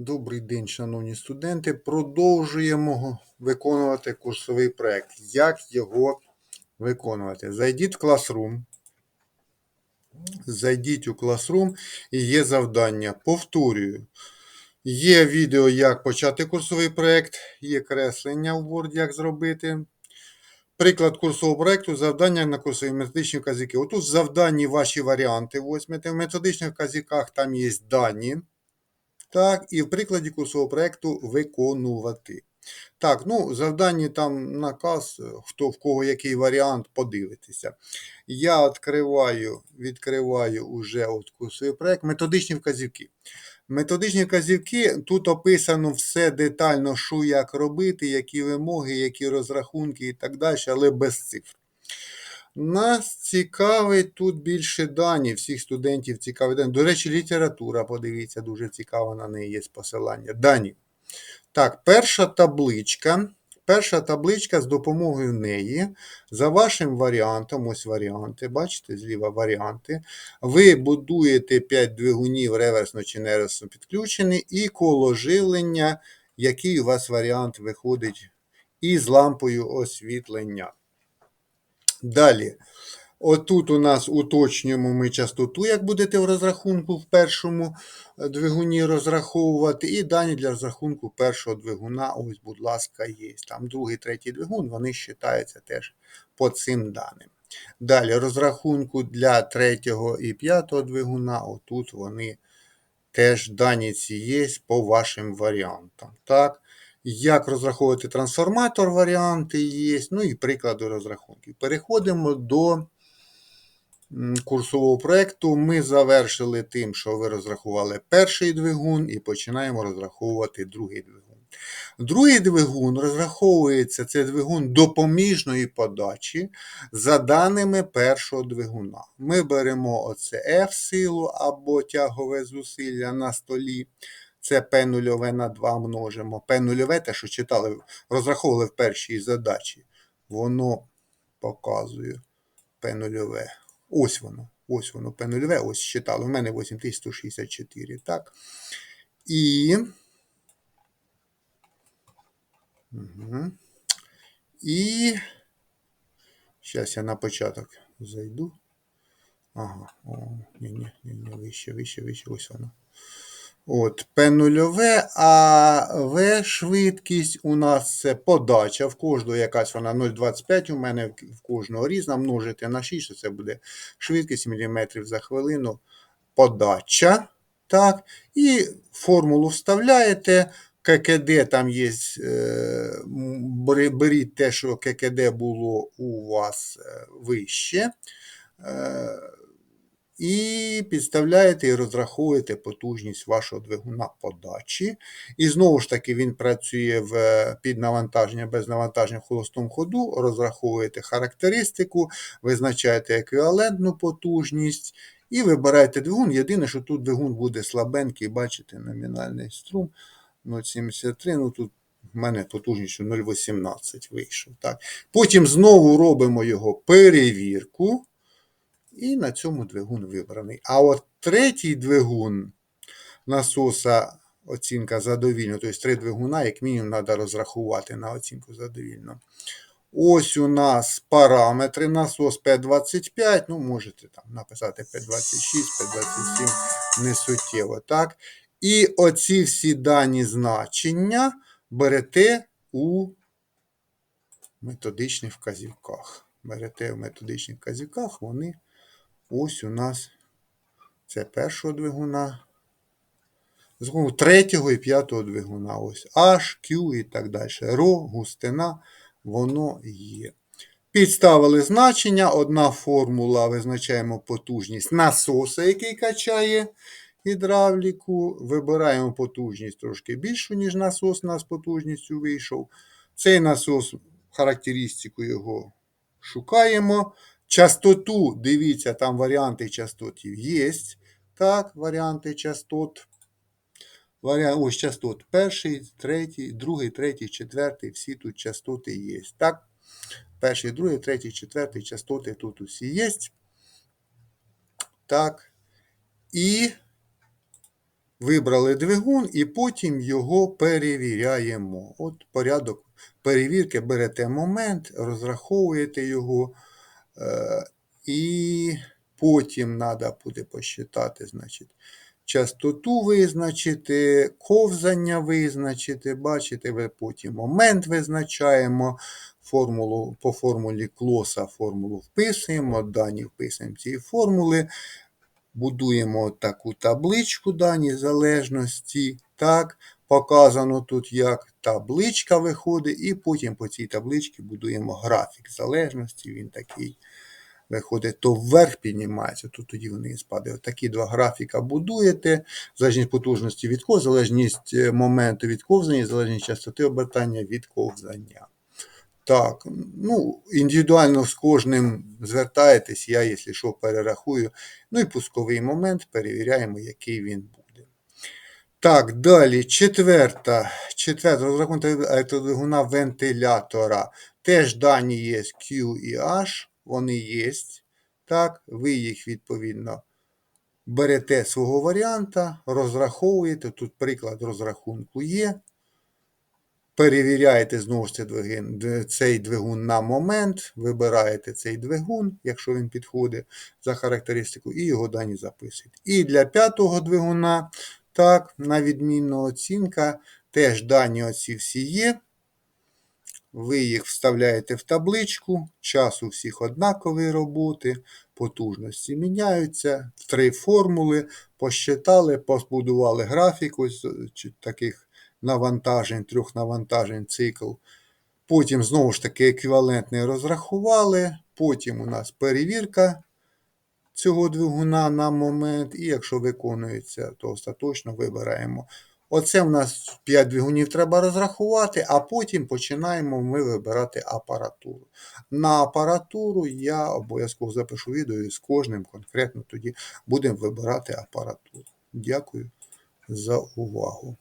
Добрий день, шановні студенти. Продовжуємо виконувати курсовий проєкт. Як його виконувати? Зайдіть в Classroom. Зайдіть у Classroom і є завдання. Повторюю. Є відео, як почати курсовий проєкт, є креслення в Word, як зробити. Приклад курсового проєкту, завдання на курсові методичні вказівки. Отут в завданні ваші варіанти возьмете. В методичних вказівках там є дані. Так, і в прикладі курсового проєкту виконувати. Так, ну, завдання там наказ, хто в кого який варіант, подивитися. Я відкриваю, відкриваю уже от курсовий проєкт, методичні вказівки. Методичні вказівки, тут описано все детально, що як робити, які вимоги, які розрахунки і так далі, але без цифр. Нас цікавить тут більше дані, всіх студентів цікавить дані. До речі, література, подивіться, дуже цікава на неї є посилання. Дані. Так, перша табличка. Перша табличка з допомогою неї, за вашим варіантом, ось варіанти, бачите, зліва варіанти. Ви будуєте 5 двигунів реверсно чи нереверсно підключені, і коло живлення, який у вас варіант виходить із лампою освітлення. Далі. Отут у нас уточнюємо ми частоту, як будете в розрахунку в першому е, двигуні розраховувати. І дані для розрахунку першого двигуна, ось, будь ласка, є. Там другий, третій двигун, вони вважаються теж по цим даним. Далі розрахунку для третього і п'ятого двигуна, отут вони теж дані ці є по вашим варіантам. Так? Як розраховувати трансформатор, варіанти є, ну і приклади розрахунків. Переходимо до курсового проєкту. Ми завершили тим, що ви розрахували перший двигун, і починаємо розраховувати другий двигун. Другий двигун розраховується це двигун допоміжної подачі за даними першого двигуна. Ми беремо оце F силу або тягове зусилля на столі. Це P0 на 2 множимо. P0, те, що читали, розраховували в першій задачі. Воно показує P0. Ось воно. Ось воно P0, ось читали. У мене 8164. Так. І. Угу. І. Зараз я на початок зайду. Ага, о, ні, ні, ні, вище, вище, вище, ось воно. От, P0, а V швидкість у нас це подача. В кожного якась вона 0,25, у мене в кожного різна. Множити на 6, що це буде швидкість міліметрів за хвилину. Подача. Так, І формулу вставляєте. ККД там є, е, беріть те, що ККД було у вас е, вище. І підставляєте і розраховуєте потужність вашого двигуна подачі. І знову ж таки, він працює в під навантаження, без навантаження в холостому ходу, розраховуєте характеристику, визначаєте еквівалентну потужність і вибираєте двигун. Єдине, що тут двигун буде слабенький, бачите, номінальний струм 0,73. ну тут в мене потужністю 0,18 вийшов. Так. Потім знову робимо його перевірку. І на цьому двигун вибраний. А от третій двигун насоса оцінка задовільно, тобто три двигуна, як мінімум, треба розрахувати на оцінку задовільно. Ось у нас параметри насос P25. Ну, можете там написати P26, P27 не суттєво. так? І оці всі дані значення берете у методичних вказівках. Берете в методичних вказівках, вони. Ось у нас це першого двигуна. З третього і п'ятого двигуна. Ось H, Q і так далі. Ро, густина, воно є. Підставили значення. Одна формула визначаємо потужність насоса, який качає гідравліку. Вибираємо потужність трошки більшу, ніж насос у нас потужністю вийшов. Цей насос, характеристику його шукаємо. Частоту, дивіться, там варіанти частотів є. Так, варіанти частот. Ось частот. Перший, третій, другий, третій, четвертий. Всі тут частоти є. Так? Перший, другий, третій, четвертий частоти тут усі є. Так. І Вибрали двигун і потім його перевіряємо. От порядок перевірки берете момент, розраховуєте його, і потім треба буде посчитати, значить, частоту визначити, ковзання визначити, бачите, ви потім момент визначаємо, формулу, по формулі клоса формулу вписуємо, дані вписуємо цієї формули, будуємо таку табличку дані залежності. Так, показано тут, як табличка виходить, і потім по цій табличці будуємо графік залежності. Він такий виходить, то вверх піднімається, то тоді вниз падає. Такі два графіка будуєте, залежність потужності від ковзання, залежність е, моменту від ковзання, залежність частоти обертання від ковзання. Так, ну, індивідуально з кожним звертаєтесь, я, якщо що, перерахую. Ну і пусковий момент перевіряємо, який він буде. Так, далі, четверта. Четверта розрахунок електродвигуна вентилятора. Теж дані є Q і H, вони є. Так, ви їх відповідно берете свого варіанта, розраховуєте. Тут приклад розрахунку є. Перевіряєте знову ж це цей двигун на момент, вибираєте цей двигун, якщо він підходить за характеристику, і його дані записуєте. І для п'ятого двигуна, так, на відмінна оцінка, теж дані оці всі є. Ви їх вставляєте в табличку, час у всіх однакової роботи, потужності міняються, три формули, посчитали, побудували графік. Ось е, таких навантажень, трьох навантажень цикл. Потім знову ж таки еквівалентний розрахували. Потім у нас перевірка цього двигуна на момент, і якщо виконується, то остаточно вибираємо. Оце в нас 5 двигунів треба розрахувати, а потім починаємо ми вибирати апаратуру. На апаратуру я обов'язково запишу відео і з кожним конкретно тоді будемо вибирати апаратуру. Дякую за увагу.